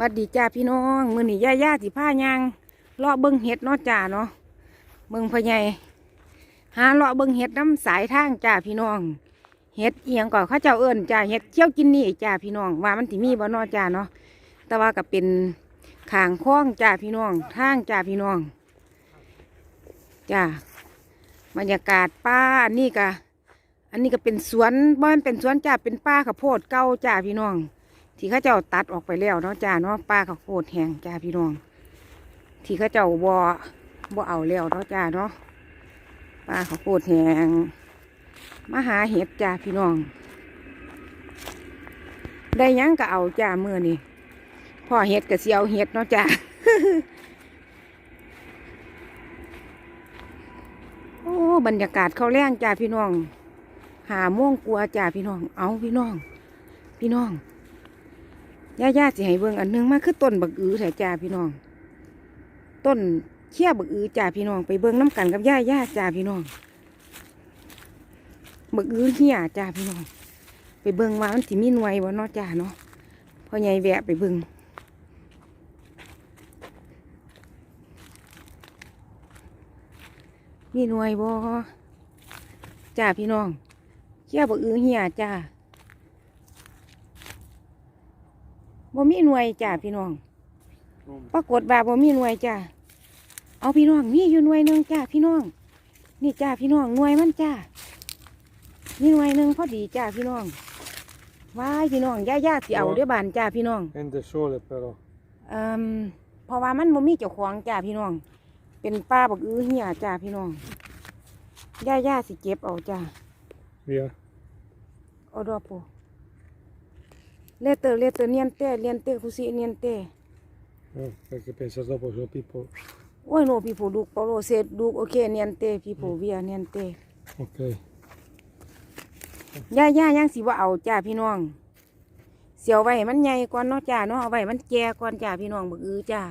วัดดีจ้าพี่น้องมือนี่ย่าย่าสิผ้ายางเลาะเบิ้งเห็ดเนาะจ้าเนาะเบิ้งพ่อใหญ่หาเลาะเบิ้งเห็ดน้ำสายทางจ้าพี่น้อง เห็ดเอียงก่อนเขาเจ้าเอิญจ้าเห็ดเชี่ยวกินนี่จ้าพี่น้องว่ามันสิมีบ่นอจ้าเนาะแต่ว่าก็เป็นขางคล้องจ้าพี่น้องทางจ้าพี่น้องจ้าบรรยากาศป้าอันนี้ก็อันนี้ก็เป็นสวนบ้านเป็นสวนจ้าเป็นป้าข้าวโพดเก่าจ้าพี่น้อง ที่เขาเจ้าตัดออกไปแล้วเนาะจ้าเนาะป้าข้าวโพดแห้งจ้าพี่น้อง ที่เขาเจ้าบ่บ่เอาแล้วเนาะจ้าเนาะป้าข้าวโพดแห้งมาหาเห็ดจ้าพี่น้อง ได้ยังก็เอาจ้าเมื่อนี่พ่อเห็ดก็เสียวเห็ดเนาะจ้าโอ้บรรยากาศเขาแรงจ้าพี่น้อง หาโม่วงกลัวจ้าพี่น้อง เอาพี่น้อง พี่น้อง ย่าย่าสิให้เบิ่งอันหนึงมาคือต้นบักอือแท้จ้าพี่น้อง ต้นเขี้ยบักอือจ้าพี่น้องไปเบิ่งน้ำกันกับย่าย่าจ้าพี่น้องบักอือเหี้ยจ้าพี่น้อง ไปเบิ่งว่ามันสิมีหน่วยบ่เนาะจ้าเนาะพ่อใหญ่แวะไปเบิ่งมีหน่วยบ่จ้าพี่น้องเขี้ยบักอือเหี้ยจ้า บ่มีหน่วยจ้าพี่น้อง ปรากฏว่าบ่มีหน่วยจ้าเอาพี่น้องมีอยู่หน่วยหนึ่งจ้าพี่น้อง นี่จ้าพี่น้องหน่วยมันจ้ามีหน่วยหนึ่งพอดีจ้าพี่น้องว้ายพี่น้องย่าย่าสิเอาเด้วยบานจ้าพี่น้อง Niente sole però. เอ่มเพราะว่ามันบ่มีเจ้าของจ้าพี่น้อง เป็นป้าบักอื้อเหียจ้าพี่น้องย่าย่าสิเก็บเอาจ้า Via. โอดอโป เลเตอร์เลเตอร์เนียนเต้เนียนเต้คุซิเนียนเต้ Eh, perché pensa dopo sono Pippo. โอ้ยโนพี่ผู้ลูกเปาโลเซดลูกโอเคเนียนเต้พี่ผู้เวียเนียนเต้ Ok. ย่าย่ายังสิว่าเอาจ้าพี่น้อง เสียวไว้ให้มันใหญ่ก่อนเนาะจ้าเนาะเอาไว้มันแก่ก่อนจ้าพี่น้องบักอือจ้า